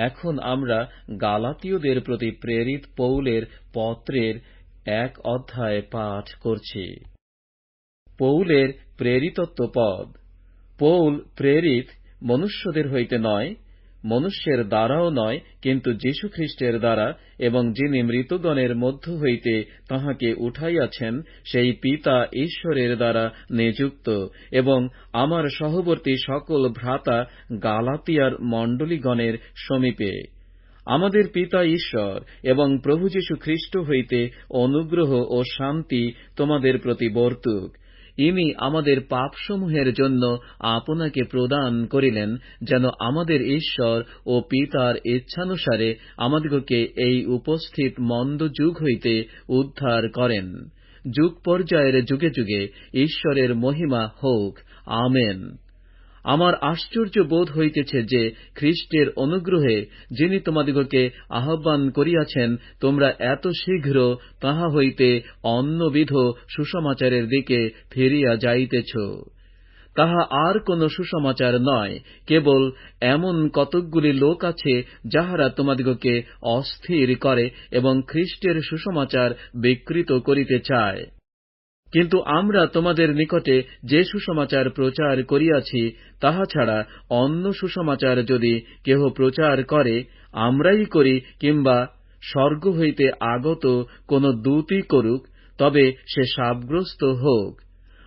এখন আমরা গালাতীয়দের প্রতি প্রেরিত পৌলের পত্রের এক অধ্যায় পাঠ করছি। পৌলের প্রেরিতত্ব পদ। পৌল প্রেরিত মনুষ্যদের হইতে নয় মনুষ্যের দ্বারাও নয়, কিন্তু যীশুখ্রিস্টের দ্বারা এবং যিনি মৃতগণের মধ্য হইতে তাঁহাকে উঠাইয়াছেন, সেই পিতা ঈশ্বরের দ্বারা নিযুক্ত এবং আমার সহবর্তী সকল ভ্রাতা গালাতিয়ার মণ্ডলীগণের সমীপে। আমাদের পিতা ঈশ্বর এবং প্রভু যীশু খ্রিস্ট হইতে অনুগ্রহ ও শান্তি তোমাদের প্রতি বর্তুক। ইনি আমাদের পাপসমূহের জন্য আপনাকে প্রদান করিলেন, যেন আমাদের ঈশ্বর ও পিতার ইচ্ছানুসারে আমাদিগকে এই উপস্থিত মন্দ যুগ হইতে উদ্ধার করেন। যুগ পর্যায়ের যুগে যুগে ঈশ্বরের মহিমা হোক। আমেন। আমার আশ্চর্য বোধ হইতেছে যে খ্রিস্টের অনুগ্রহে যিনি তোমাদিগকে আহ্বান করিয়াছেন, তোমরা এত শীঘ্র তাহা হইতে অন্যবিধ সুসমাচারের দিকে ফিরিয়া যাইতেছ। তাহা আর কোন সুসমাচার নয়, কেবল এমন কতকগুলি লোক আছে যাহারা তোমাদিগকে অস্থির করে এবং খ্রিস্টের সুসমাচার বিকৃত করিতে চায়। কিন্তু আমরা তোমাদের নিকটে যে সুসমাচার প্রচার করিয়াছি, তাহা ছাড়া অন্য সুসমাচার যদি কেহ প্রচার করে, আমরাই করি কিংবা স্বর্গ হইতে আগত কোন দূতই করুক, তবে সে শাপগ্রস্ত হোক।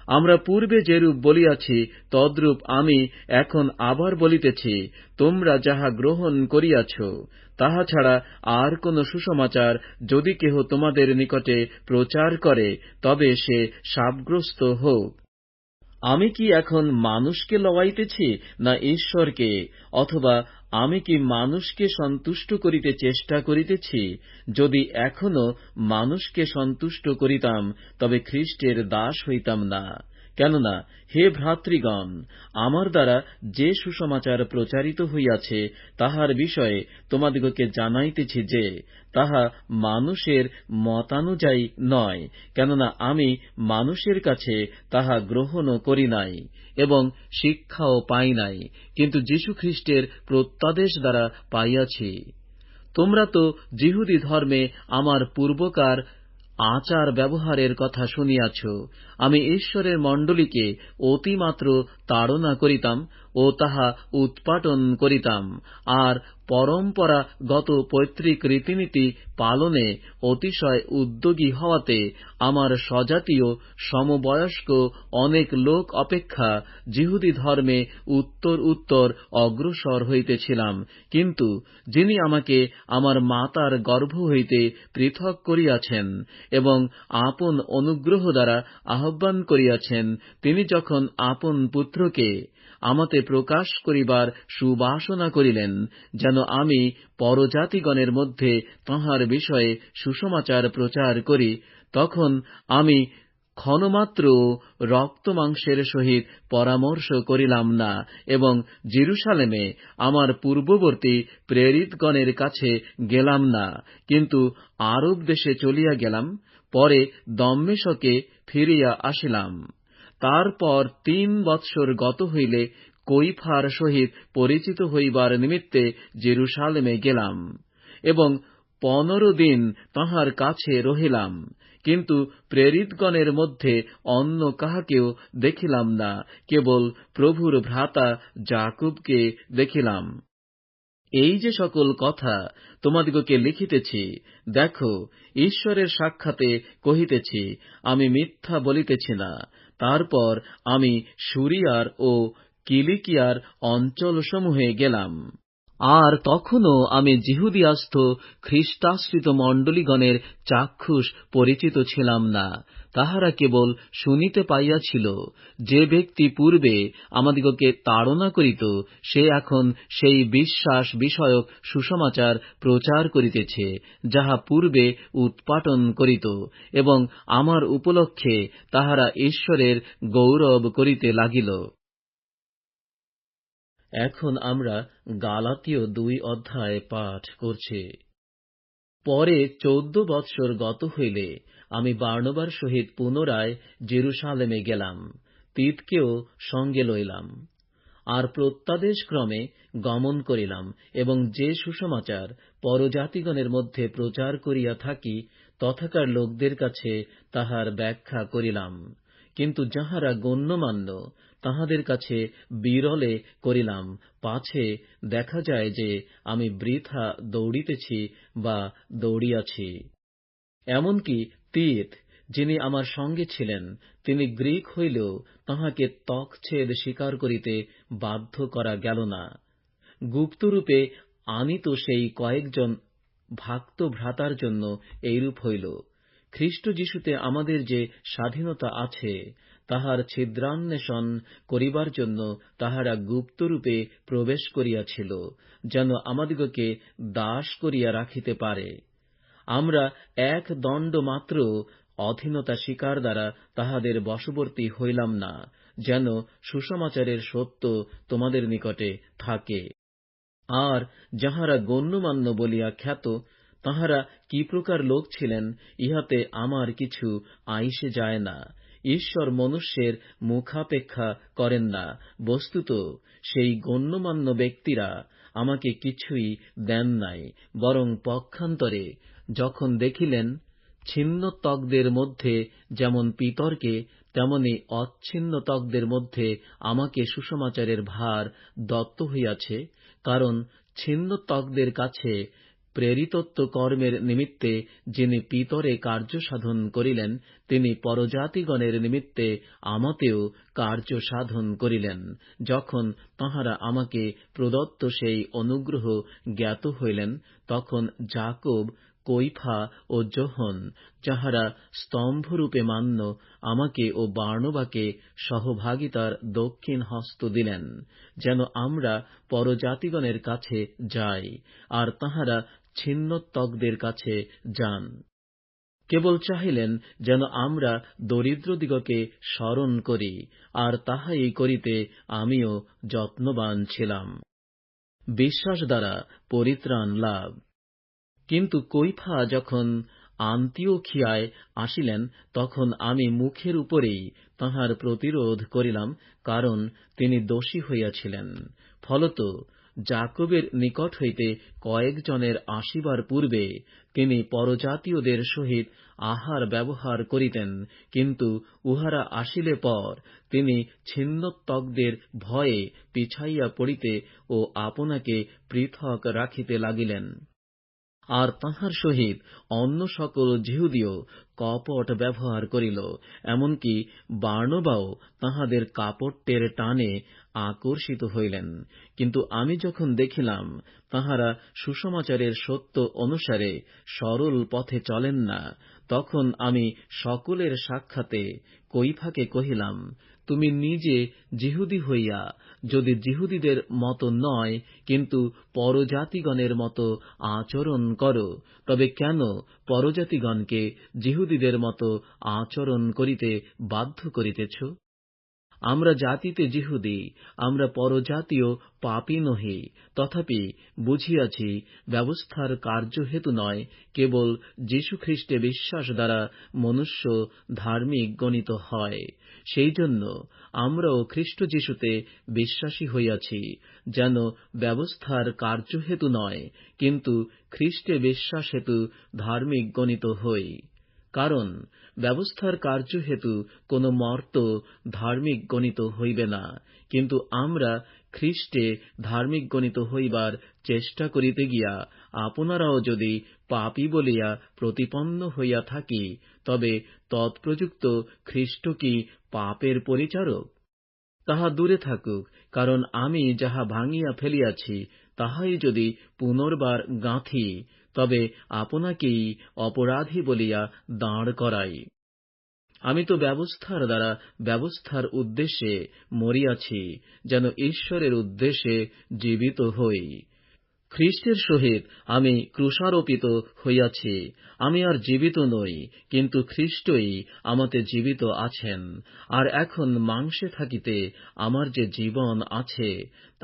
আমরা পূর্বে যেরূপ বলিয়াছি, তদ্রূপ আমি এখন আবার বলিতেছি, তোমরা যাহা গ্রহণ করিয়াছ তাহা ছাড়া আর কোন সুসমাচার যদি কেহ তোমাদের নিকটে প্রচার করে, তবে সে শাপগ্রস্ত হোক। আমি কি এখন মানুষকে লওয়াইতেছি না ঈশ্বরকে, অথবা আমি কি মানুষকে সন্তুষ্ট করিতে চেষ্টা করিতেছি? যদি এখনও মানুষকে সন্তুষ্ট করিতাম, তবে খ্রিস্টের দাস হইতাম না। কেননা, হে ভ্রাতৃগণ, আমার দ্বারা যে সুসমাচার প্রচারিত হইয়াছে, তাহার বিষয়ে তোমাদিগকে জানাইতেছি যে, তাহা মানুষের মতানুযায়ী নয়, কেননা আমি মানুষের কাছে তাহা গ্রহণও করি নাই এবং শিক্ষাও পাই নাই, কিন্তু যীশুখ্রিস্টের প্রত্যাদেশ দ্বারা পাইয়াছি। তোমরা তো যিহুদী ধর্মে আমার পূর্বকার আচার ব্যবহারের কথা শুনিয়াছ। আমি ঈশ্বরের মণ্ডলীকে অতিমাত্র তাড়না করিতাম ও তাহা উৎপাটন করিতাম। আর পরম্পরাগত পৈতৃক রীতিনীতি পালনে অতিশয় উদ্যোগী হওয়াতে আমার স্বজাতীয় সমবয়স্ক অনেক লোক অপেক্ষা যিহুদী ধর্মে উত্তর উত্তর অগ্রসর হইতেছিলাম। কিন্তু যিনি আমাকে আমার মাতার গর্ভ হইতে পৃথক করিয়াছেন এবং আপন অনুগ্রহ দ্বারা আহ্বান করিয়াছেন, তিনি যখন আপন পুত্রকে আমাতে প্রকাশ করিবার সুবাসনা করিলেন, যেন আমি পরজাতিগণের মধ্যে তাঁহার বিষয়ে সুসমাচার প্রচার করি। তখন আমি ক্ষণমাত্র রক্তমাংসের সহিত পরামর্শ করিলাম না, এবং জিরুসালেমে আমার পূর্ববর্তী প্রেরিতগণের কাছে গেলাম না। কিন্তু আরব দেশে চলিয়া গেলাম, পরে দম্মেশকে ফিরিয়া আসিলাম। তারপর তিন বৎসর গত হইলে কৈফার সহিত পরিচিত হইবার নিমিত্তে জেরুসালেমে গেলাম এবং পনেরো দিন তাঁহার কাছে রহিলাম, কিন্তু প্রেরিতগণের মধ্যে অন্য কাহাকেও দেখিলাম না, কেবল প্রভুর ভ্রাতা জাকুবকে দেখিলাম। এই যে সকল কথা তোমাদিগকে লিখিতেছি, দেখো, ঈশ্বরের সাক্ষাতে কহিতেছি, আমি মিথ্যা বলিতেছি না তারপর আমি সুরিয়ার ও কিলিকিয়ার অঞ্চলসমূহে গেলাম। আর তখনও আমি জিহুদিয়াস্থ খ্রিস্টাশ্রিত মণ্ডলীগণের চাক্ষুষ পরিচিত ছিলাম না। তাহারা কেবল শুনিতে পাইয়াছিল, যে ব্যক্তি পূর্বে আমাদিগকে তাড়না করিত, সে এখন সেই বিশ্বাস বিষয়ক সুসমাচার প্রচার করিতেছে, যাহা পূর্বে উৎপাটন করিত, এবং আমার উপলক্ষে তাহারা ঈশ্বরের গৌরব করিতে লাগিল। এখন আমরা গালাতীয় দুই অধ্যায় পাঠ করছি। পরে চৌদ্দ বৎসর গত হইলে আমি বার্নবার সহিত পুনরায় জেরুসালেমে গেলাম, তিতকেও সঙ্গে লইলাম। আর প্রত্যাদেশক্রমে গমন করিলাম এবং যে সুসমাচার পরজাতিগণের মধ্যে প্রচার করিয়া থাকি, তথাকার লোকদের কাছে তাহার ব্যাখ্যা করিলাম। কিন্তু যাহারা গণ্যমান্য, তাহাদের কাছে বিরলে করিলাম, পাছে দেখা যায় যে আমি বৃথা দৌড়িতেছি বা দৌড়িয়াছি। এমনকি তীত, যিনি আমার সঙ্গে ছিলেন, তিনি গ্রীক হইলেও তাহাকে তকছেদ স্বীকার করিতে বাধ্য করা গেল না। গুপ্তরূপে আনিত সেই কয়েকজন ভাক্ত ভ্রাতার জন্য এইরূপ হইল, খ্রিস্ট যিশুতে আমাদের যে স্বাধীনতা আছে, তাহার ছিদ্রান্বেষণ করিবার জন্য তাহারা গুপ্তরূপে প্রবেশ করিয়াছিল, যেন আমাদিগকে দাস করিয়া রাখিতে পারে। আমরা এক দণ্ড মাত্র অধীনতা স্বীকার দ্বারা তাহাদের বশবর্তী হইলাম না, যেন সুসমাচারের সত্য তোমাদের নিকটে থাকে। আর যাহারা গণ্যমান্য বলিয়া খ্যাত, তাহারা কি প্রকার লোক ছিলেন, ইহাতে আমার কিছু আইসে যায় না। ঈশ্বর মনুষ্যের মুখাপেক্ষা করেন না, বস্তুত সেই গণ্যমান্য ব্যক্তিরা আমাকে কিছুই দেন নাই, বরং পক্ষান্তরে যখন দেখিলেন, ছিন্ন ছিন্নত্বকদের মধ্যে যেমন পিতরকে, তেমনি অচ্ছিন্ন অচ্ছিন্নত্বকদের মধ্যে আমাকে সুসমাচারের ভার দত্ত হইয়াছে, কারণ ছিন্ন ছিন্নত্বকদের কাছে প্রেরিতত্ব কর্মের নিমিত্তে যিনি পিতরে কার্য সাধন করিলেন, তিনি পরজাতিগণের নিমিত্তে আমাতেও কার্য সাধন করিলেন, যখন তাঁহারা আমাকে প্রদত্ত সেই অনুগ্রহ জ্ঞাত হইলেন, তখন যাকব কৈফা ও যোহন যাহারা স্তম্ভরূপে মান্য, আমাকে ও বার্ণবাকে সহভাগিতার দক্ষিণ হস্ত দিলেন, যেন আমরা পরজাতিগণের কাছে যাই, আর তাহারা ছিন্নত্বকদের কাছে যান। কেবল চাহিলেন যেন আমরা দরিদ্রদিগকে স্মরণ করি, আর তাহাই করিতে আমিও যত্নবান ছিলাম। বিশ্বাস দ্বারা পরিত্রাণ লাভ। কিন্তু কৈফা যখন আন্তিওখিয়ায় আসিলেন, তখন আমি মুখের উপরেই তাহার প্রতিরোধ করিলাম, কারণ তিনি দোষী হইয়াছিলেন। ফলত জাকবের নিকট হইতে কয়েকজনের আসিবার পূর্বে তিনি পরজাতীয়দের সহিত আহার ব্যবহার করিতেন, কিন্তু উহারা আসিলে পর তিনি ছিন্নত্বকদের ভয়ে পিছাইয়া পড়িতে ও আপনাকে পৃথক রাখিতে লাগিলেন। আর তাহার সহিত অন্য সকল জিহুদীয় কপট ব্যবহার করিল, এমনকি বার্ণবাও তাহাদের কাপট্যের টানে আকর্ষিত হইলেন। কিন্তু আমি যখন দেখিলাম, তাহারা সুসমাচারের সত্য অনুসারে সরল পথে চলেন না, তখন আমি সকলের সাক্ষাতে কৈফাকে কহিলাম তুমি নিজে জিহুদি হইয়া, যদি জিহুদীদের মত নয়, কিন্তু পরজাতিগণের মত আচরণ কর, তবে কেন পরজাতিগণকে জিহুদীদের মত আচরণ করিতে বাধ্য করিতেছ? আমরা জাতিতে জিহুদী, আমরা পরজাতীয় পাপী নহি, তথাপি বুঝিয়াছি ব্যবস্থার কার্য হেতু নয়, কেবল যীশুখ্রিস্টে বিশ্বাস দ্বারা মনুষ্য ধার্মিক গণিত হয়। সেই জন্য আমরাও খ্রিস্ট যীশুতে বিশ্বাসী হইয়াছি, যেন ব্যবস্থার কার্য হেতু নয়, কিন্তু খ্রিস্টে বিশ্বাস হেতু ধার্মিক গণিত হই। কারণ ব্যবস্থার কার্য হেতু কোন মর্ত ধার্মিক গণিত হইবে না। কিন্তু আমরা খ্রিস্টে ধার্মিক গণিত হইবার চেষ্টা করিতে গিয়া আপনারাও যদি পাপী বলিয়া প্রতিপন্ন হইয়া থাকি, তবে তৎপ্রযুক্ত খ্রিস্ট কি পাপের পরিচারক? তাহা দূরে থাকুক, কারণ আমি যাহা ভাঙিয়া ফেলিয়াছি, তাহাই যদি পুনর্বার গাঁথি তবে আপনাকেই অপরাধী বলিয়া দাঁড় করাই। আমি তো ব্যবস্থার দ্বারা ব্যবস্থার উদ্দেশ্যে মরিয়াছি, যেন ঈশ্বরের উদ্দেশ্যে জীবিত হই। খ্রিস্টের সহিত আমি ক্রুশারোপিত হইয়াছি, আমি আর জীবিত নই, কিন্তু খ্রিস্টই আমাতে জীবিত আছেন, আর এখন মাংসে থাকিতে আমার যে জীবন আছে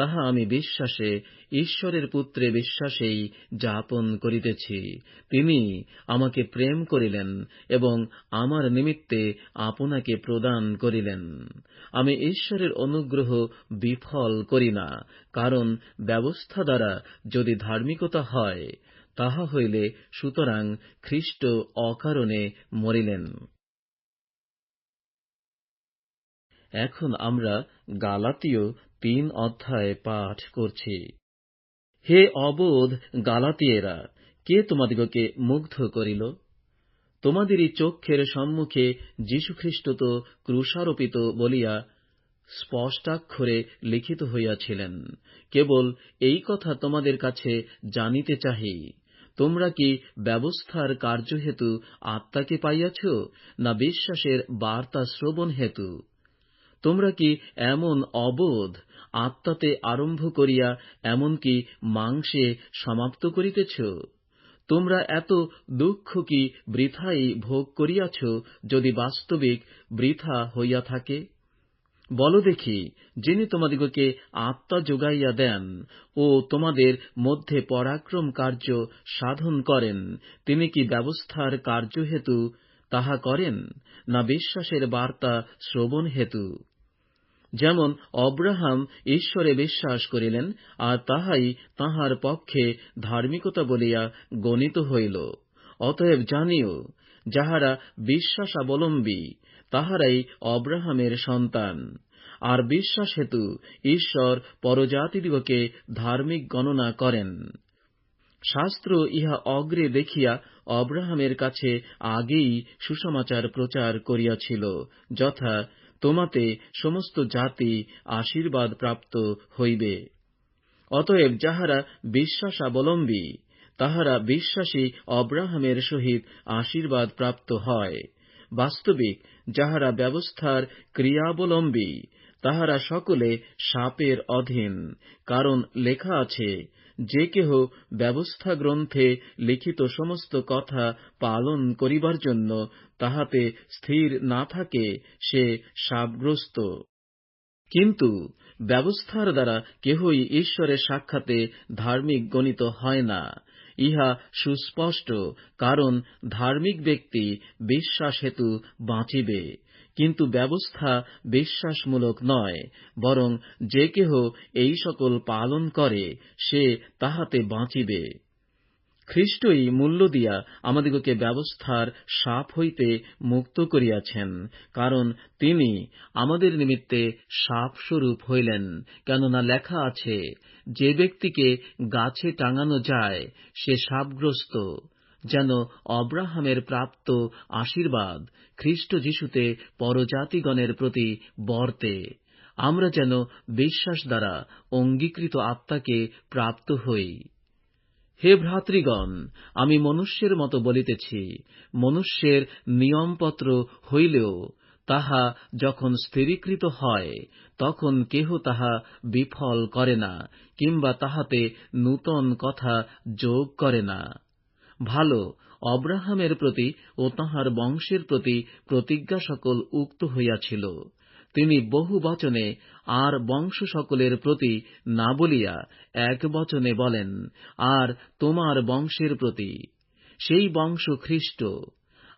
তাহা আমি বিশ্বাসে, ঈশ্বরের পুত্রে বিশ্বাসেই যাপন করিতেছি। তিনি আমাকে প্রেম করিলেন এবং আমার নিমিত্তে আপনাকে প্রদান করিলেন। আমি ঈশ্বরের অনুগ্রহ বিফল করি না, কারণ ব্যবস্থা দ্বারা যদি ধার্মিকতা হয়, তাহা হইলে সুতরাং খ্রিস্ট অকারণে মরিলেন। এখন আমরা গালাতীয় তিন অধ্যায় পাঠ করছি। হে অবোধ গালাতিয়েরা, কে তোমাদিগকে মুগ্ধ করিল? তোমাদেরই চক্ষের সম্মুখে যীশুখ্রিস্ট তো ক্রুশারোপিত বলিয়া স্পষ্টাক্ষরে লিখিত হইয়াছিলেন, কেবল এই কথা তোমাদের কাছে জানিতে চাহি। তোমরা কি ব্যবস্থার কার্যহেতু আত্মাকে পাইয়াছ, না বিশ্বাসের বার্তা শ্রবণ হেতু? তোমরা কি এমন অবোধ আত্মাতে আরম্ভ করিয়া এমনকি মাংসে সমাপ্ত করিতেছ। তোমরা এত দুঃখ কি বৃথাই ভোগ করিয়াছ যদি বাস্তবিক বৃথা হইয়া থাকে? বল দেখি, যিনি তোমাদিগকে আত্মা যোগাইয়া দেন ও তোমাদের মধ্যে পরাক্রম কার্য সাধন করেন, তিনি কি ব্যবস্থার কার্য হেতু তাহা করেন, না বিশ্বাসের বার্তা শ্রবণ হেতু? যেমন অব্রাহাম ঈশ্বরে বিশ্বাস করিলেন, আর তাহাই তাহার পক্ষে ধার্মিকতা বলিয়া গণিত হইল। অতএব জানিও, যাহারা বিশ্বাসাবলম্বী, তাহারাই অব্রাহামের সন্তান। আর বিশ্বাস হেতু ঈশ্বর পরজাতিদিগকে ধার্মিক গণনা করেন। শাস্ত্র ইহা অগ্রে দেখিয়া অব্রাহামের কাছে আগেই সুসমাচার প্রচার করিয়াছিল, যথা তোমাতে সমস্ত জাতি আশীর্বাদ প্রাপ্ত হইবে। অতএব যাহারা বিশ্বাসাবলম্বী, তাহারা বিশ্বাসী অব্রাহামের সহিত আশীর্বাদ প্রাপ্ত হয়। বাস্তবিক, যাহারা ব্যবস্থার ক্রিয়াবলম্বী, তাহারা সকলে সাপের অধীন, কারণ লেখা আছে যে কেহ ব্যবস্থা গ্রন্থে লিখিত সমস্ত কথা পালন করিবার জন্য তাহাতে স্থির না থাকে, সে সাপগ্রস্ত। কিন্তু ব্যবস্থার দ্বারা কেহই ঈশ্বরের সাক্ষাতে ধার্মিক গণিত হয় না। ইহা সুস্পষ্ট, কারণ ধার্মিক ব্যক্তি বিশ্বাস হেতু বাঁচিবে। কিন্তু ব্যবস্থা বিশ্বাসমূলক নয়, বরং যে কেহ এই সকল পালন করে, সে তাহাতে বাঁচিবে। খ্রিস্টই মূল্য দিয়া আমাদিগকে ব্যবস্থার সাপ হইতে মুক্ত করিয়াছেন, কারণ তিনি আমাদের নিমিত্তে সাপস্বরূপ হইলেন, কেননা লেখা আছে, যে ব্যক্তিকে গাছে টাঙানো যায়, সে সাপগ্রস্ত। যেন অব্রাহামের প্রাপ্ত আশীর্বাদ খ্রিস্ট যিশুতে পরজাতিগণের প্রতি বর্তে। আমরা যেন বিশ্বাস দ্বারা অঙ্গীকৃত আত্মাকে প্রাপ্ত হই। হে ভ্রাতৃগণ, আমি মনুষ্যের মতো বলিতেছি, মনুষ্যের নিয়মপত্র হইলেও তাহা যখন স্থিরীকৃত হয়, তখন কেহ তাহা বিফল করে না, কিংবা তাহাতে নূতন কথা যোগ করে না। ভালো অব্রাহামের প্রতি ও তাঁহার বংশের প্রতি প্রতিজ্ঞা সকল উক্ত হইয়াছিল। তিনি বহু বচনে আর বংশ সকলের প্রতি না বলিয়া এক বচনে বলেন, আর তোমার বংশের প্রতি। সেই বংশ খ্রিস্ট।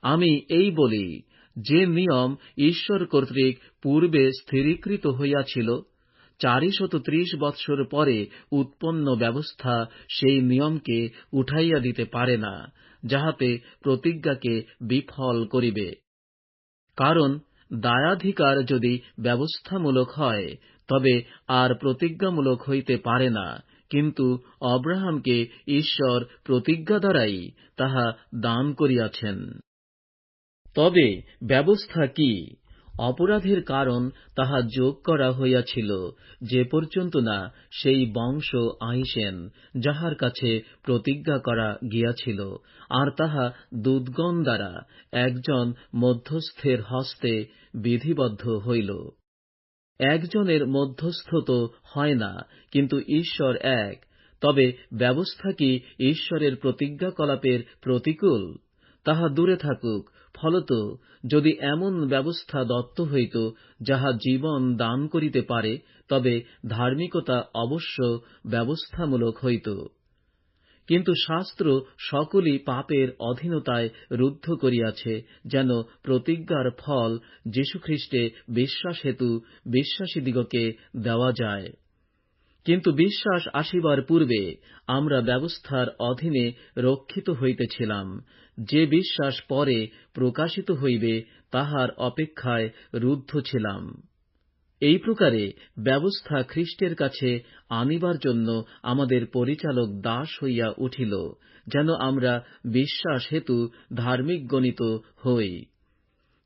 আমি এই বলি, যে নিয়ম ঈশ্বর কর্তৃক পূর্বে স্থিরীকৃত হইয়াছিল চারিশত ত্রিশ বৎসর পরে উৎপন্ন ব্যবস্থা সেই নিয়মকে উঠাইয়া দিতে পারে না, যাহাতে প্রতিজ্ঞাকে বিফল করিবে। কারণ দায়াধিকার যদি ব্যবস্থামূলক হয়, তবে আর প্রতিজ্ঞামূলক হইতে পারে না, কিন্তু অব্রাহামকে ঈশ্বর প্রতিজ্ঞা দ্বারাই তাহা দান করিয়াছেন। তবে ব্যবস্থা কি? অপরাধের কারণ তাহা যোগ করা হইয়াছিল, যে পর্যন্ত না সেই বংশ আইসেন, যাহার কাছে প্রতিজ্ঞা করা গিয়াছিল, আর তাহা দুধগণ দ্বারা একজন মধ্যস্থের হস্তে বিধিবদ্ধ হইল। একজনের মধ্যস্থ তো হয় না, কিন্তু ঈশ্বর এক, তবে ব্যবস্থা কি ঈশ্বরের প্রতিজ্ঞাকলাপের প্রতিকূল? তাহা দূরে থাকুক ফলত যদি এমন ব্যবস্থা দত্ত হইত যাহা জীবন দান করিতে পারে, তবে ধার্মিকতা অবশ্য ব্যবস্থামূলক হইত। কিন্তু শাস্ত্র সকলই পাপের অধীনতায় রুদ্ধ করিয়াছে, যেন প্রতিজ্ঞার ফল যীশুখ্রিস্টে বিশ্বাস হেতু বিশ্বাসীদিগকে দেওয়া যায়। কিন্তু বিশ্বাস আসিবার পূর্বে আমরা ব্যবস্থার অধীনে রক্ষিত হইতেছিলাম। যে বিশ্বাস পরে প্রকাশিত হইবে, তাহার অপেক্ষায় রুদ্ধ ছিলাম। এই প্রকারে ব্যবস্থা খ্রিস্টের কাছে আনিবার জন্য আমাদের পরিচালক দাস হইয়া উঠিল, যেন আমরা বিশ্বাস হেতু ধার্মিক গণিত হই।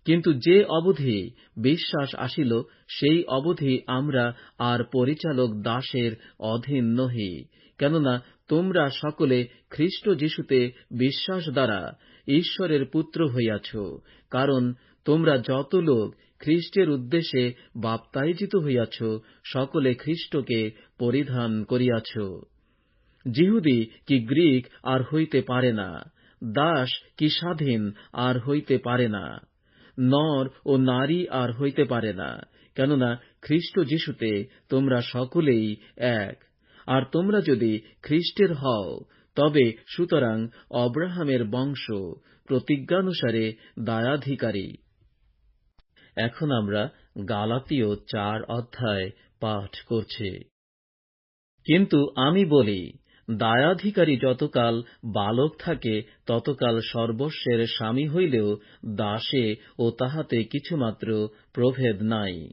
কিন্তু যে অবধি বিশ্বাস আসিল, সেই অবধি আমরা আর পরিচালক দাসের অধীন নহি। কেননা তোমরা সকলে খ্রিস্ট যীশুতে বিশ্বাস দ্বারা ঈশ্বরের পুত্র হইয়াছ, কারণ তোমরা যত লোক খ্রিস্টের উদ্দেশ্যে বাপ্তাইজিত হইয়াছ, সকলে খ্রিস্টকে পরিধান করিয়াছ। যিহুদি কি গ্রীক আর হইতে পারে না, দাস কি স্বাধীন আর হইতে পারে না। নর ও নারী আর হইতে পারে না, কেননা খ্রিস্ট যিশুতে তোমরা সকলেই এক। আর তোমরা যদি খ্রিস্টের হও, তবে সুতরাং অব্রাহামের বংশ প্রতিজ্ঞানুসারে দায়াধিকারী। এখন আমরা গালাতীয় চার অধ্যায় পাঠ করছি। কিন্তু আমি বলি দায়াধিকারী যতকাল বালক থাকে, ততকাল সর্বস্বের স্বামী হইলেও দাসে ও তাহাতে কিছুমাত্র প্রভেদ নাই।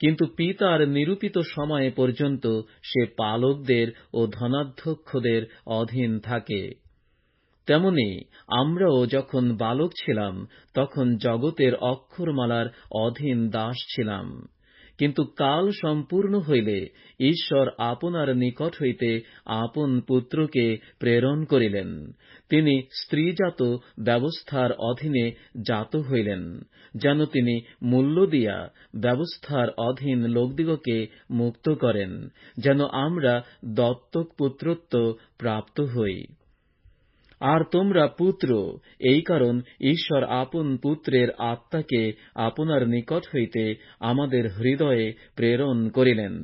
কিন্তু পিতার নিরূপিত সময়ে পর্যন্ত সে পালকদের ও ধনাধ্যক্ষদের অধীন থাকে। তেমনি আমরাও যখন বালক ছিলাম, তখন জগতের অক্ষরমালার অধীন দাস ছিলাম। কিন্তু কাল সম্পূর্ণ হইলে ঈশ্বর আপনার নিকট হইতে আপন পুত্রকে প্রেরণ করিলেন। তিনি স্ত্রীজাত ব্যবস্থার অধীনে জাত হইলেন, যেন তিনি মূল্য দিয়া ব্যবস্থার অধীন লোকদিগকে মুক্ত করেন, যেন আমরা দত্তক পুত্রত্ব প্রাপ্ত হই। আর তোমরা পুত্র, এই কারণ ঈশ্বর আপন পুত্রের আত্মাকে আপনার নিকট হইতে আমাদের হৃদয়ে প্রেরণ করিলেন।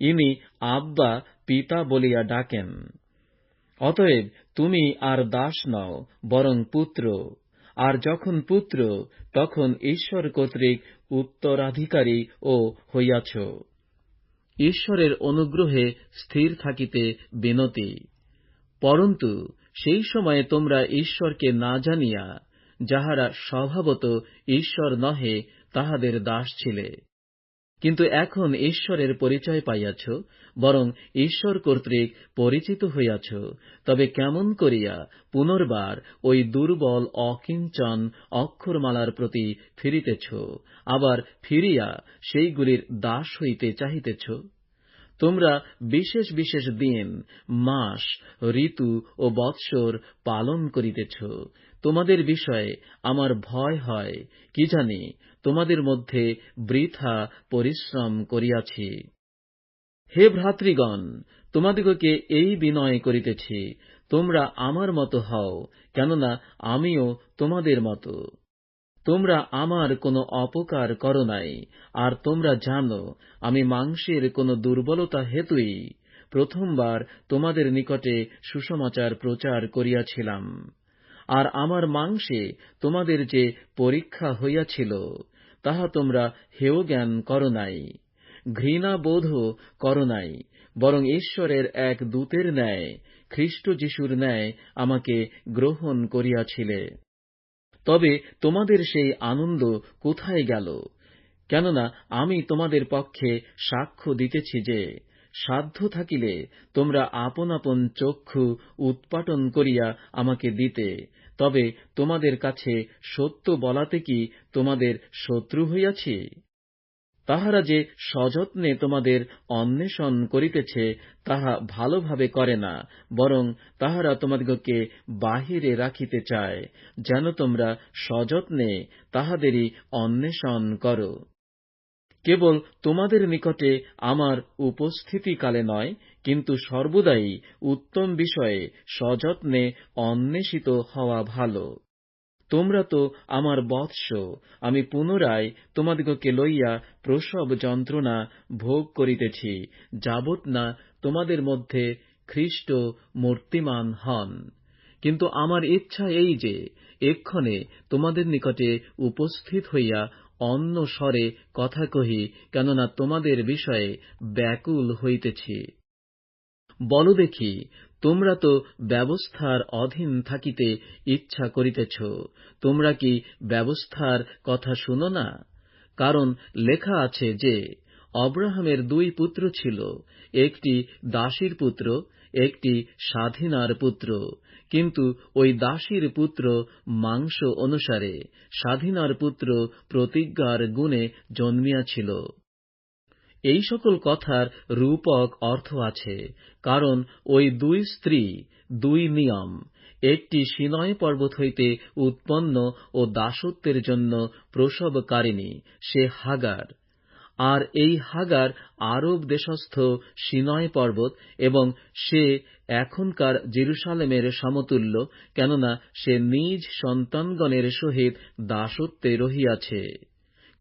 ইনি আব্বা, পিতা বলিয়া ডাকেন, অতএব তুমি আর দাস নও, বরং পুত্র। আর যখন পুত্র, তখন ঈশ্বর কর্তৃক উত্তরাধিকারী ও হইয়াছ। ঈশ্বরের অনুগ্রহে স্থির থাকিতে বিনতি। পরন্তু সেই সময়ে তোমরা ঈশ্বরকে না জানিয়া, যাহারা স্বভাবত ঈশ্বর নহে, তাহাদের দাস ছিলে। কিন্তু এখন ঈশ্বরের পরিচয় পাইয়াছ, বরং ঈশ্বর কর্তৃক পরিচিত হইয়াছ, তবে কেমন করিয়া পুনর্বার ওই দুর্বল অকিঞ্চন অক্ষরমালার প্রতি ফিরিতেছ, আবার ফিরিয়া সেইগুলির দাস হইতে চাহিতেছ? তোমরা বিশেষ বিশেষ দিন, মাস, ঋতু ও বৎসর পালন করিতেছ। তোমাদের বিষয়ে আমার ভয় হয়, কি জানি, তোমাদের মধ্যে বৃথা পরিশ্রম করিয়াছি। হে ভ্রাতৃগণ, তোমাদিগকে এই বিনয় করিতেছি, তোমরা আমার মতো হও, কেননা আমিও তোমাদের মতো। তোমরা আমার কোনো অপকার করো নাই। আর তোমরা জানো, আমি মাংসের কোনো দুর্বলতা হেতুই। প্রথমবার তোমাদের নিকটে সুসমাচার প্রচার করিয়াছিলাম। আর আমার মাংসে তোমাদের যে পরীক্ষা হইয়াছিল, তাহা তোমরা হেয় জ্ঞান কর নাই ঘৃণাবোধও কর নাই, বরং ঈশ্বরের এক দূতের ন্যায়, খ্রিস্ট যিশুর ন্যায় আমাকে গ্রহণ করিয়াছিলে। তবে তোমাদের সেই আনন্দ কোথায় গেল? কেননা আমি তোমাদের পক্ষে সাক্ষ্য দিতেছি যে, সাধ্য থাকিলে তোমরা আপন আপন চক্ষু উৎপাটন করিয়া আমাকে দিতে। তবে তোমাদের কাছে সত্য বলাতে কি তোমাদের শত্রু হইয়াছি? তাহারা যে সযত্নে তোমাদের অন্বেষণ করিতেছে, তাহা ভালোভাবে করে না, বরং তাহারা তোমাদিগকে বাহিরে রাখিতে চায়, যেন তোমরা সযত্নে তাহাদেরই অন্বেষণ কর। কেবল তোমাদের নিকটে আমার উপস্থিতিকালে নয়, কিন্তু সর্বদাই উত্তম বিষয়ে সযত্নে অন্বেষিত হওয়া ভালো। তোমরা তো আমার বৎস। আমি পুনরায় তোমাদিগকে লইয়া প্রসব যন্ত্রণা ভোগ করিতেছি, যাবৎ না তোমাদের মধ্যে খ্রীষ্ট মূর্তিমান হন। কিন্তু আমার ইচ্ছা এই যে, এক্ষণে তোমাদের নিকটে উপস্থিত হইয়া অন্য স্বরে কথা কহি, কেননা তোমাদের বিষয়ে ব্যাকুল হইতেছি। বল দেখি তোমরা তো ব্যবস্থার অধীন থাকিতে ইচ্ছা করিতেছ, তোমরা কি ব্যবস্থার কথা শুনো না? কারণ লেখা আছে যে, অব্রাহামের দুই পুত্র ছিল, একটি দাসীর পুত্র, একটি স্বাধীনার পুত্র। কিন্তু ওই দাসীর পুত্র মাংস অনুসারে স্বাধীনার পুত্র প্রতিজ্ঞার গুণে জন্মিয়াছিল। এই সকল কথার রূপক অর্থ আছে, কারণ ওই দুই স্ত্রী, দুই নিয়ম, একটি সিনয় পর্বত হইতে উৎপন্ন ও দাসত্বের জন্য প্রসবকারিণী, সে হাগার। আর এই হাগার আরব দেশস্থ সিনয় পর্বত এবং সে এখনকার জেরুসালেমের সমতুল্য, কেননা সে নিজ সন্তানগণের সহিত দাসত্বে রহিয়াছে।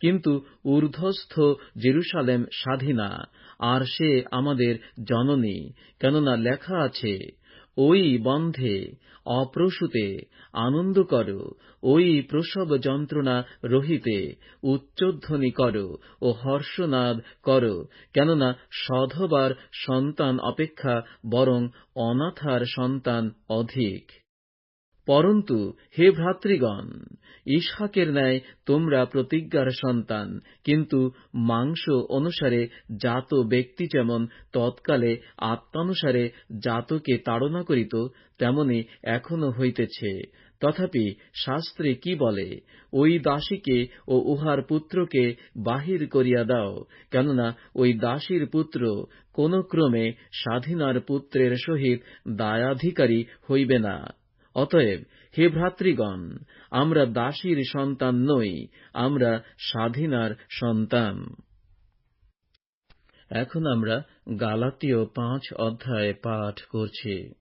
কিন্তু ঊর্ধ্বস্থ জেরুসালেম স্বাধীনা, আর সে আমাদের জননী, কেননা লেখা আছে, ওই বন্ধে অপ্রসূতে আনন্দ কর, ওই প্রসব যন্ত্রণা রহিতে উচ্চধ্বনি কর ও হর্ষনাদ কর, কেননা সধবার সন্তান অপেক্ষা বরং অনাথার সন্তান অধিক। পরন্তু, হে ভ্রাতৃগণ ইসহাকের ন্যায় তোমরা প্রতিজ্ঞার সন্তান। কিন্তু মাংস অনুসারে জাত ব্যক্তি যেমন তৎকালে আত্মানুসারে জাতকে তাড়না করিত, তেমনি এখনও হইতেছে। তথাপি শাস্ত্রে কি বলে, ওই দাসীকে ও উহার পুত্রকে বাহির করিয়া দাও, কেননা ওই দাসীর পুত্র কোন ক্রমে স্বাধীনার পুত্রের সহিত দায়াধিকারী হইবে না। অতএব হে ভ্রাতৃগণ, আমরা দাসীর সন্তান নই, আমরা স্বাধীনার সন্তান। এখন আমরা গালাতীয় পাঁচ অধ্যায় পাঠ করছি।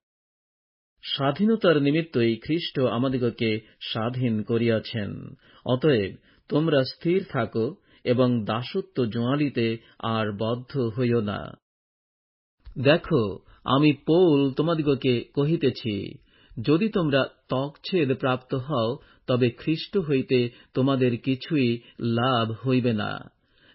স্বাধীনতার নিমিত্তই খ্রিস্ট আমাদিগকে স্বাধীন করিয়াছেন। অতএব তোমরা স্থির থাকো এবং দাসত্ব জোয়ালিতে আর বদ্ধ হইও না। দেখো, আমি পৌল তোমাদিগকে কহিতেছি যদি তোমরা ত্বকছেদ প্রাপ্ত হও, তবে খ্রিস্ট হইতে তোমাদের কিছুই লাভ হইবে না।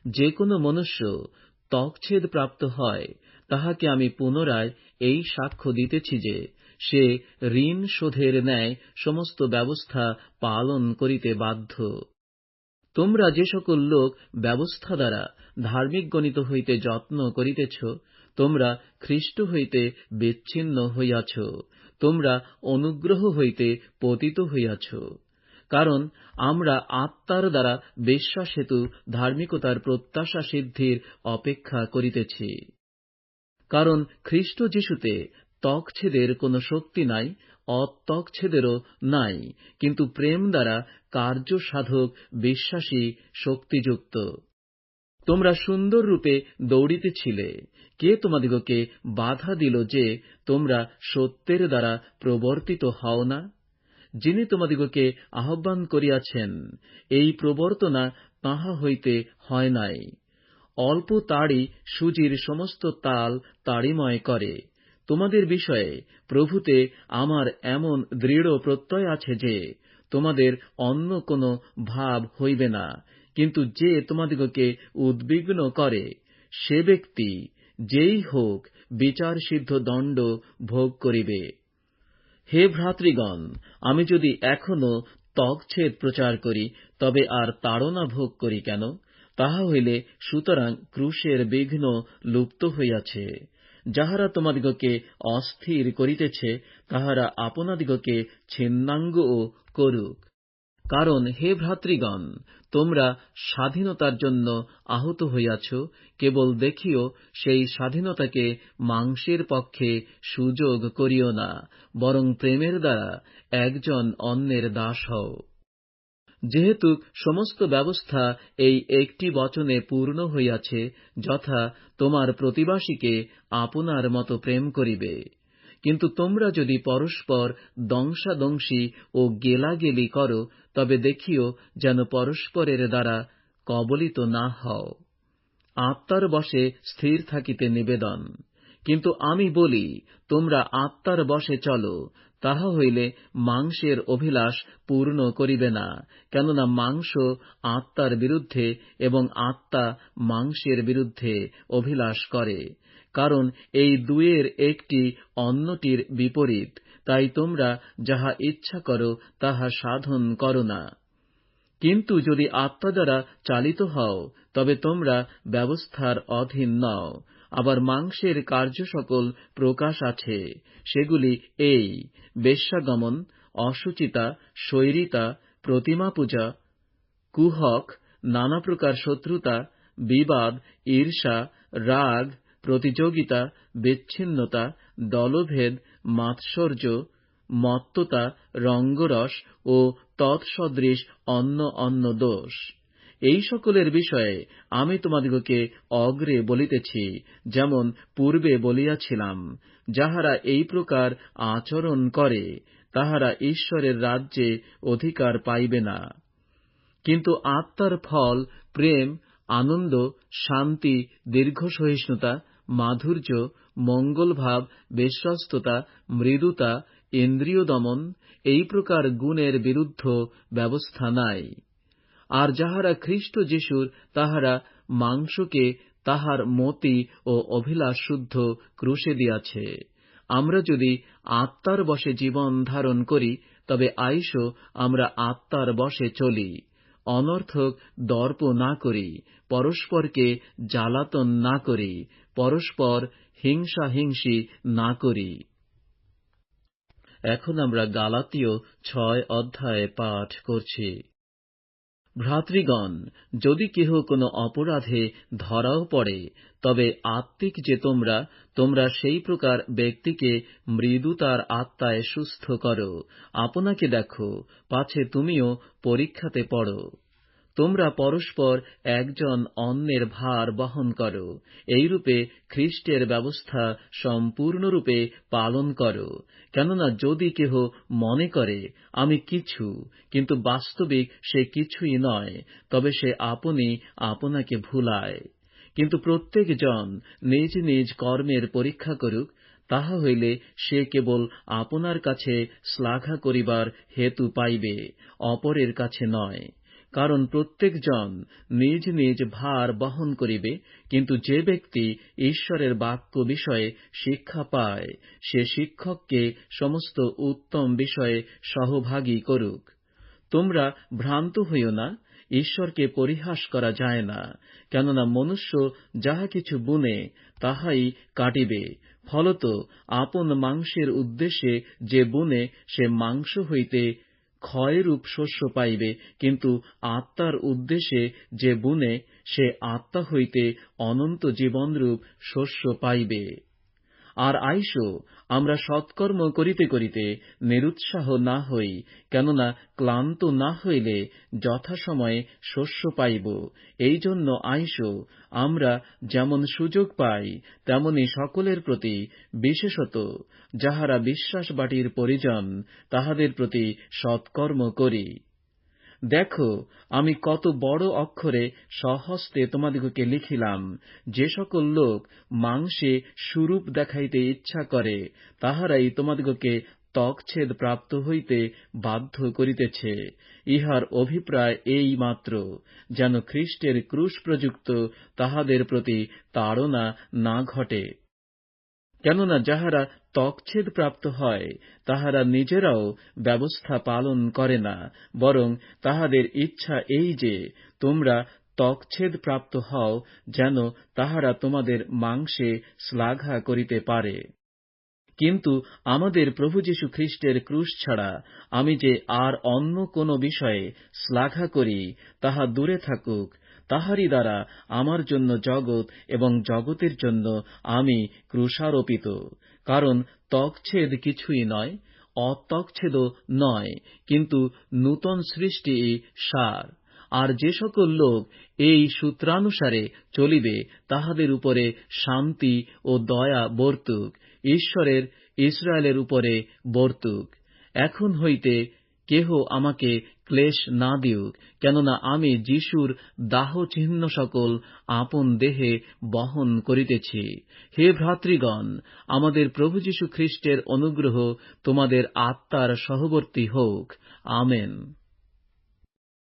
যে কোন মনুষ্য ত্বকছেদ প্রাপ্ত হয়, তাহাকে আমি পুনরায় এই সাক্ষ্য দিতেছি যে, সে ঋণ শোধের ন্যায় সমস্ত ব্যবস্থা পালন করিতে বাধ্য। তোমরা যে সকল লোক ব্যবস্থা দ্বারা ধার্মিক গণিত হইতে যত্ন করিতেছ, তোমরা খ্রিস্ট হইতে বিচ্ছিন্ন হইয়াছ। তোমরা অনুগ্রহ হইতে পতিত হইয়াছ। কারণ আমরা আত্মার দ্বারা বিশ্বাস হেতু ধার্মিকতার প্রত্যাশা সিদ্ধির অপেক্ষা করিতেছি। কারণ খ্রিস্ট যিশুতে ত্বকছেদের কোন শক্তি নাই, অত্বকছেদেরও নাই, কিন্তু প্রেম দ্বারা কার্য সাধক বিশ্বাসী শক্তিযুক্ত। তোমরা সুন্দর রূপে দৌড়িতেছিলে। কে তোমাদিগকে বাধা দিল যে তোমরা সত্যের দ্বারা প্রবর্তিত হও না? যিনি তোমাদিগকে আহ্বান করিয়াছেন, এই প্রবর্তনা তাহা হইতে হয় নাই। অল্প তাড়ি সুজির সমস্ত তাল তাড়িময় করে। তোমাদের বিষয়ে প্রভুতে আমার এমন দৃঢ় প্রত্যয় আছে যে তোমাদের অন্য কোন ভাব হইবে না। কিন্তু যে তোমাদিগকে উদ্বিগ্ন করে, সে ব্যক্তি যেই হোক বিচারসিদ্ধ দণ্ড ভোগ করিবে। হে ভ্রাতৃগণ, আমি যদি এখনও ত্বকছেদ প্রচার করি, তবে আর তাড়না ভোগ করি কেন? তাহা হইলে সুতরাং ক্রুশের বিঘ্ন লুপ্ত হইয়াছে। যাহারা তোমাদিগকে অস্থির করিতেছে, তাহারা আপনাদিগকে ছিন্নাঙ্গও করুক। কারণ হে ভ্রাতৃগণ, তোমরা স্বাধীনতার জন্য আহত হইয়াছ, কেবল দেখিও সেই স্বাধীনতাকে মাংসের পক্ষে সুযোগ করিও না, বরং প্রেমের দ্বারা একজন অন্যের দাস হও। যেহেতু সমস্ত ব্যবস্থা এই একটি বচনে পূর্ণ হইয়াছে, যথা তোমার প্রতিবাসীকে আপনার মত প্রেম করিবে। কিন্তু তোমরা যদি পরস্পর দংশাদংশী ও গেলাগেলি করো, তবে দেখিও যেন পরস্পরের দ্বারা কবলিত না হও। আত্মার বশে স্থির থাকিতে নিবেদন। কিন্তু আমি বলি, তোমরা আত্মার বশে চলো, তাহা হইলে মাংসের অভিলাষ পূর্ণ করিবে না, কেননা মাংস আত্মার বিরুদ্ধে এবং আত্মা মাংসের বিরুদ্ধে অভিলাষ করে। কারণ এই দুয়ের একটি অন্যটির বিপরীত, তাই তোমরা যাহা ইচ্ছা করো তাহা সাধন করো না। কিন্তু যদি আত্মা দ্বারা চালিত হও, তবে তোমরা ব্যবস্থার অধীন নও। আবার মাংসের কার্য সকল প্রকাশ আছে, সেগুলি এই, বেশ্যাগমন অসুচিতা স্বৈরিতা প্রতিমা পূজা কুহক, নানা প্রকার শত্রুতা, বিবাদ, ঈর্ষা, রাগ প্রতিযোগিতা, বিচ্ছিন্নতা, দলভেদ, মাৎসর্য, মত্ততা, রঙ্গরস ও তৎসদৃশ অন্য অন্য দোষ। এই সকলের বিষয়ে আমি তোমাদিগকে অগ্রে বলিতেছি, যেমন পূর্বে বলিয়াছিলাম, যাহারা এই প্রকার আচরণ করে, তাহারা ঈশ্বরের রাজ্যে অধিকার পাইবে না। কিন্তু আত্মার ফল, প্রেম আনন্দ, শান্তি দীর্ঘসহিষ্ণুতা মাধুর্য মঙ্গলভাব বিশ্বস্ততা মৃদুতা, ইন্দ্রিয় দমন, এই প্রকার গুণের বিরুদ্ধ ব্যবস্থা নাই। আর যাহারা খ্রিস্ট যিশুর, তাহারা মাংসকে তাহার মতি ও অভিলাষ শুদ্ধ ক্রুশে দিয়াছে। আমরা যদি আত্মার বশে জীবন ধারণ করি, তবে আইসো আমরা আত্মার বশে চলি। অনর্থক দর্প না করি, পরস্পরকে জ্বালাতন না করি, পরস্পর হিংসাহিংসি না করি। এখন আমরা গালাতীয় ছয় অধ্যায়ে পাঠ করছি। ভ্রাতৃগণ, যদি কেহ কোনো অপরাধে ধরাও পড়ে, তবে আত্মিক যে তোমরা তোমরা সেই প্রকার ব্যক্তিকে মৃদু তার আত্মায় সুস্থ করো। আপনাকে দেখো, পাছে তুমিও পরীক্ষাতে পড়ো। তোমরা পরস্পর একজন অন্যের ভার বহন করো। এইরূপে খ্রিস্টের ব্যবস্থা সম্পূর্ণরূপে পালন করো। কেননা যদি কেহ মনে করে, আমি কিছু কিন্তু বাস্তবিক সে কিছুই নয়, তবে সে আপনি আপনাকে ভুলায়। কিন্তু প্রত্যেক জন নিজ নিজ কর্মের পরীক্ষা করুক, তাহা হইলে সে কেবল আপনার কাছে শ্লাঘা করিবার হেতু পাইবে, অপরের কাছে নয়। কারণ প্রত্যেকজন নিজ নিজ ভার বহন করিবে, কিন্তু যে ব্যক্তি ঈশ্বরের বাক্য বিষয়ে শিক্ষা পায়, সে শিক্ষককে সমস্ত উত্তম বিষয়ে সহভাগী করুক। তোমরা ভ্রান্ত হইও না, ঈশ্বরকে পরিহাস করা যায় না, কেননা মনুষ্য যাহা কিছু বুনে, তাহাই কাটিবে। ফলত, আপন মাংসের উদ্দেশ্যে যে বুনে, সে মাংস হইতে ক্ষয়রূপ শস্য পাইবে, কিন্তু আত্মার উদ্দেশ্যে যে বুনে, সে আত্মা হইতে অনন্ত জীবনরূপ শস্য পাইবে। আর আইসো, আমরা সৎকর্ম করিতে করিতে নিরুৎসাহ না হই, কেননা ক্লান্ত না হইলে যথাসময়ে শস্য পাইব। এই জন্য আইসো, আমরা যেমন সুযোগ পাই, তেমনি সকলের প্রতি বিশেষত, যাহারা বিশ্বাস বাটির পরিজন, তাহাদের প্রতি সৎকর্ম করি। দেখো, আমি কত বড় অক্ষরে স্বহস্তে তোমাদিগকে লিখিলাম, যে সকল লোক মাংসে সুরূপ দেখাইতে ইচ্ছা করে, তাহারাই তোমাদিগকে ত্বকছেদ প্রাপ্ত হইতে বাধ্য করিতেছে। ইহার অভিপ্রায় এই মাত্র, যেন খ্রিস্টের ক্রুশ প্রযুক্ত তাহাদের প্রতি তাড়না না ঘটে। কেননা যাহারা ত্বকছেদ প্রাপ্ত হয়, তাহারা নিজেরাও ব্যবস্থা পালন করে না, বরং তাহাদের ইচ্ছা এই যে, তোমরা ত্বকছেদ প্রাপ্ত হও যেন তাহারা তোমাদের মাংসে শ্লাঘা করিতে পারে। কিন্তু আমাদের প্রভু যীশু খ্রিস্টের ক্রুশ ছাড়া আমি যে আর অন্য কোন বিষয়ে শ্লাঘা করি, তাহা দূরে থাকুক তাহারই দ্বারা আমার জন্য জগৎ এবং জগতের জন্য আমি ক্রুশারোপিত, কারণ ত্বকছেদ কিছুই নয়, অত্বকছেদও নয়, কিন্তু নূতন সৃষ্টি সার। আর যে সকল লোক এই সূত্রানুসারে চলিবে, তাহাদের উপরে শান্তি ও দয়া বর্তুক, ঈশ্বরের, ইসরায়েলের উপরে বর্তুক। এখন হইতে কেহ আমাকে ক্লেশ না দিউক, কেননা আমি যিশুর দাহ চিহ্ন সকল আপন দেহে বহন করিতেছি। হে ভ্রাতৃগণ, আমাদের প্রভু যীশু খ্রিস্টের অনুগ্রহ তোমাদের আত্মার সহবর্তী হোক। আমেন।